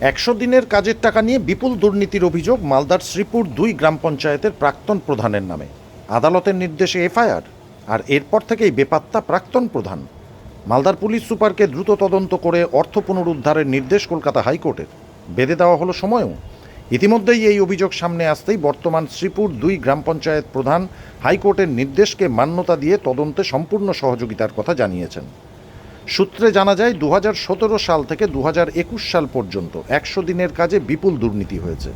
একশো দিনের কাজের টাকা নিয়ে বিপুল দুর্নীতির অভিযোগ মালদার শ্রীপুর দুই গ্রাম পঞ্চায়েতের প্রাক্তন প্রধানের নামে। আদালতের নির্দেশে এফআইআর, আর এরপর থেকেই বেপাত্তা প্রাক্তন প্রধান। মালদার পুলিশ সুপারকে দ্রুত তদন্ত করে অর্থ পুনরুদ্ধারের নির্দেশ কলকাতা হাইকোর্টের। বেঁধে দেওয়া হলো সময়ও। ইতিমধ্যেই এই অভিযোগ সামনে আসতেই বর্তমান শ্রীপুর দুই গ্রাম পঞ্চায়েত প্রধান হাইকোর্টের নির্দেশকে মান্যতা দিয়ে তদন্তে সম্পূর্ণ সহযোগিতার কথা জানিয়েছেন। সূত্রে জানা যায় দু হাজার সতেরো সাল থেকে দু হাজার একুশ সাল পর্যন্ত একশো দিনের কাজে বিপুল দুর্নীতি হয়েছে।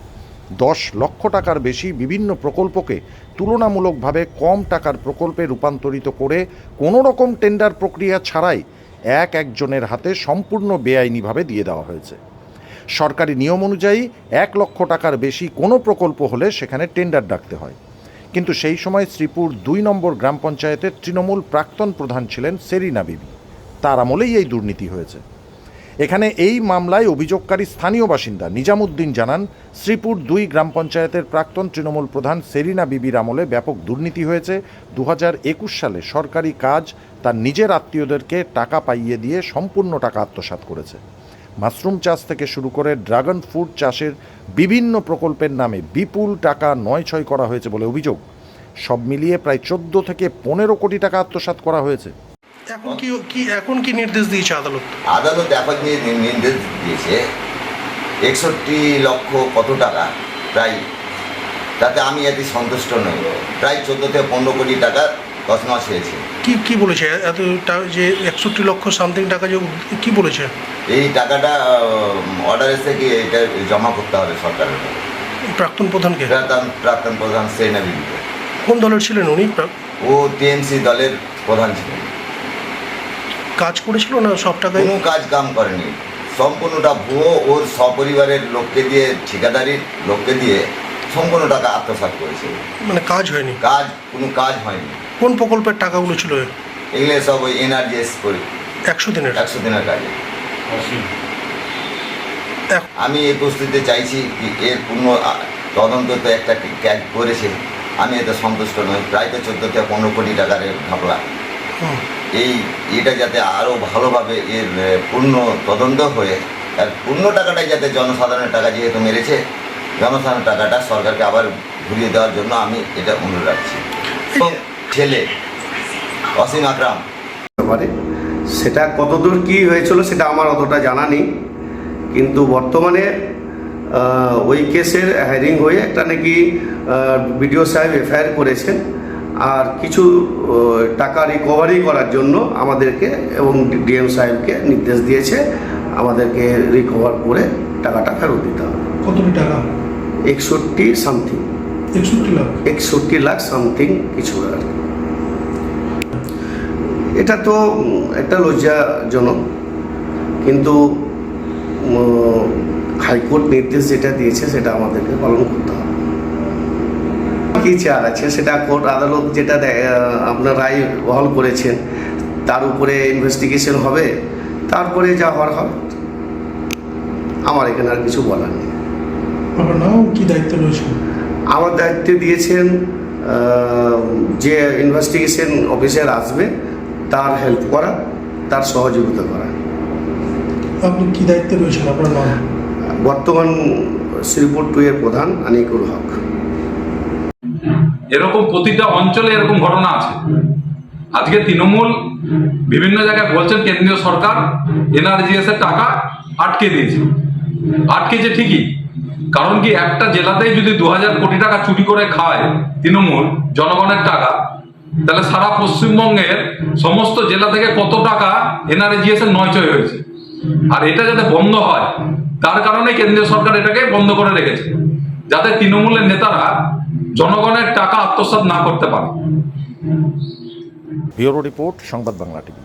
দশ লক্ষ টাকার বেশি বিভিন্ন প্রকল্পকে তুলনামূলকভাবে কম টাকার প্রকল্পে রূপান্তরিত করে কোনো রকম টেন্ডার প্রক্রিয়া ছাড়াই এক একজনের হাতে সম্পূর্ণ বেআইনিভাবে দিয়ে দেওয়া হয়েছে। সরকারি নিয়ম অনুযায়ী এক লক্ষ টাকার বেশি কোনো প্রকল্প হলে সেখানে টেন্ডার ডাকতে হয়। কিন্তু সেই সময় শ্রীপুর দুই নম্বর গ্রাম পঞ্চায়েতের তৃণমূল প্রাক্তন প্রধান ছিলেন সেরিনা বিবি। তার আমলেই এই দুর্নীতি হয়েছে। এখানে এই মামলায় অভিযোগকারী স্থানীয় বাসিন্দা নিজামুদ্দিন জানান, শ্রীপুর দুই গ্রাম পঞ্চায়েতের প্রাক্তন তৃণমূল প্রধান সেরিনা বিবির আমলে ব্যাপক দুর্নীতি হয়েছে। দু একুশ সালে সরকারি কাজ তার নিজের আত্মীয়দেরকে টাকা পাইয়ে দিয়ে সম্পূর্ণ টাকা আত্মসাৎ করেছে। মাশরুম চাষ থেকে শুরু করে ড্রাগন ফ্রুট চাষের বিভিন্ন প্রকল্পের নামে বিপুল টাকা নয় ছয় করা হয়েছে বলে অভিযোগ। সব মিলিয়ে প্রায় চোদ্দ থেকে পনেরো কোটি টাকা আত্মসাৎ করা হয়েছে। এখন কি কি এখন কি নির্দেশ দিয়েছে আদালত? আদালত এখন যে নির্দেশ দিয়েছে একষট্টি লক্ষ কত টাকা প্রায় তাতে আমি এতে সন্তুষ্ট নই। প্রায় চোদ্দ থেকে পনেরো কোটি টাকা তছনছ হয়েছে। কি কি বলেছে? এত যে একষট্টি লক্ষ সামথিং টাকা যে কি বলেছে? এই টাকাটা অর্ডার এসে কি এটা জমা করতে হবে সরকারের প্রাক্তন প্রধানকে? প্রাক্তন প্রাক্তন প্রধান সেনা বিবিকে কোন দলের ছিলেন উনি? ও টিএমসি দলের প্রধান ছিলেন। কাজ করেছিল না সব টাকায় কোনো কাজ কাম করেনি। সম্পূর্ণটা ভুয়ো ওর সপরিবারের লোককে দিয়ে ঠিকাদারির লোককে দিয়ে সম্পূর্ণ টাকা আত্মসাৎ করেছে। মানে কাজ হয়নি? কাজ কোনো কাজ হয়নি। কোন প্রকল্পের টাকাগুলো ছিল এগুলো সব ওই এনআরজিএস করে। একশো দিনের? একশো দিনের কাজে। আমি এই প্রস্তুতিতে চাইছি কি এর পূর্ণ তদন্ত তো একটা ক্যাচ করেছে। আমি এতে সন্তুষ্ট নই। প্রায় তো চোদ্দ থেকে পনেরো কোটি টাকার ঘাপলা হুম। এই এটা যাতে আরও ভালোভাবে এর পূর্ণ তদন্ত হয়ে, আর পূর্ণ টাকাটাই যাতে জনসাধারণের টাকা যেহেতু মেরেছে, জনসাধারণের টাকাটা সরকারকে আবার ঘুরিয়ে দেওয়ার জন্য আমি এটা অনুরোধ রাখছি। এবং ছেলে অসীম আকরাম। সেটা কতদূর কি হয়েছিল সেটা আমার অতটা জানা নেই, কিন্তু বর্তমানে ওই কেসের হ্যারিং হয়ে একটা নাকি বিডিও সাহেব এফআইআর করেছেন। আর কিছু টাকা রিকভারি করার জন্য আমাদেরকে এবং ডিএম সাহেবকে নির্দেশ দিয়েছে আমাদেরকে রিকভার করে টাকাটা ফেরত দিতে হবে। কতটি টাকা? একষট্টি সামথিং একষট্টি লাখ? একষট্টি লাখ সামথিং কিছু আর এটা তো একটা লজ্জাজনক কিন্তু হাইকোর্ট নির্দেশ যেটা দিয়েছে সেটা আমাদেরকে পালন করতে হবে। কি চার আছে? সেটা কোর্ট আদালত যেটা আপনার রায় বহাল করেছেন তার উপরে ইনভেস্টিগেশন হবে তারপরে যা হওয়ার হবে। আমার এখানে আর কিছু বলার নেই। কি দায়িত্ব রয়েছে? আমার দায়িত্বে দিয়েছেন যে ইনভেস্টিগেশন অফিসার আসবে তার হেল্প করা তার সহযোগিতা করা। আপনি কি দায়িত্বে রয়েছেন? আপনার বর্তমান শ্রীপুর টু এর প্রধান আনিকুল হক। এরকম প্রতিটা অঞ্চলে এরকম ঘটনা আছে। আজকে তৃণমূল বিভিন্ন জায়গায় বলছেন কেন্দ্রীয় সরকার এনআরজিএস এর টাকা আটকে দিয়েছে। আটকেছে ঠিকই, কারণ কি একটা জেলাতেই যদি দু হাজার কোটি টাকা চুরি করে খায় তৃণমূল, জনগণের টাকা, তাহলে সারা পশ্চিমবঙ্গের সমস্ত জেলা থেকে কত টাকা এনআরজিএস এর নয়চয় হয়েছে। আর এটা যাতে বন্ধ হয়, তার কারণে কেন্দ্রীয় সরকার এটাকে বন্ধ করে রেখেছে। যাতে তৃণমূলের নেতারা জনগণের টাকা আত্মসাত না করতে পারে। ব্যুরো রিপোর্ট সংবাদ বাংলা টিভি।